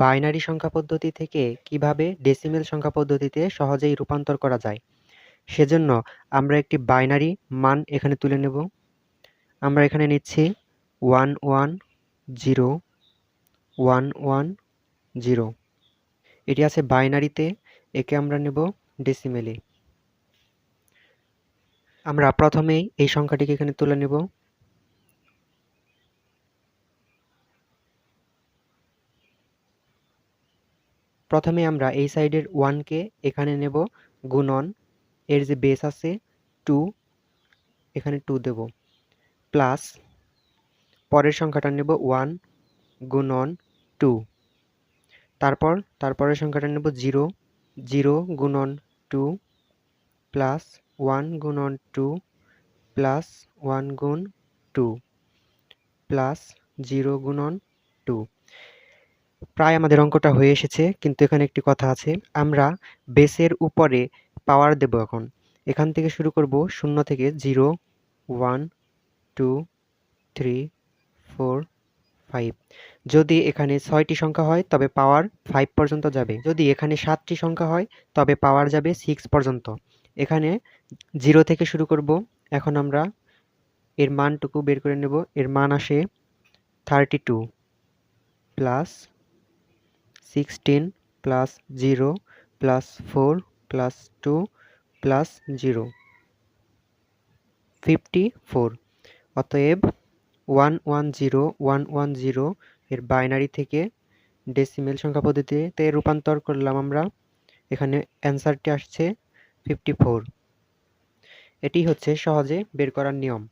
Binary সংখ্যা পদ্ধতি থেকে কীভাবে ডেসিমেল সংখ্যা পদ্ধতিতে সহজেই রূপান্তর করা যায়? সেজন্য আমরা একটি বাইনারি মান এখানে তুলে নেব। আমরা এখানে নিচ্ছি one one zero one one zero এটি আছে বাইনারিতে, একে আমরা নেব ডেসিমেলে আমরা প্রথমেই এই সংখ্যাটিকে এখানে তুলে নেব। প্রথমে আমরা এই সাইডের ওয়ানকে এখানে নেব গুণন, এর যে বেস আছে টু এখানে টু দেব। প্লাস পরের সংখ্যাটা নেব ওয়ান গুণন টু তারপর, তারপরের সংখ্যাটা নেব জিরো জিরো গুণন টু প্লাস ওয়ান গুণন টু প্লাস ওয়ান গুণ টু প্লাস জিরো গুণন টু প্রায় আমাদের অঙ্কটা হয়ে এসেছে, কিন্তু এখানে একটি কথা আছে। আমরা বেসের উপরে পাওয়ার দেব এখন। এখান থেকে শুরু করব শূন্য থেকে zero one two three four five যদি এখানে ছয়টি সংখ্যা হয়, তবে পাওয়ার ফাইভ পর্যন্ত যাবে। যদি এখানে সাতটি সংখ্যা হয়, তবে পাওয়ার যাবে সিক্স পর্যন্ত। এখানে জিরো থেকে শুরু করব। এখন আমরা এর মানটুকু বের করে নেব। এর মান আসে thirty two plus sixteen plus zero plus four plus two plus zero fifty four অতএব one one zero one one zero এর বাইনারি থেকে ডেসিমেল সংখ্যা পদ্ধতিতে রূপান্তর করলাম আমরা। এখানে অ্যান্সারটি আসছে ফিফটি ফোর এটি হচ্ছে সহজে বের করার নিয়ম।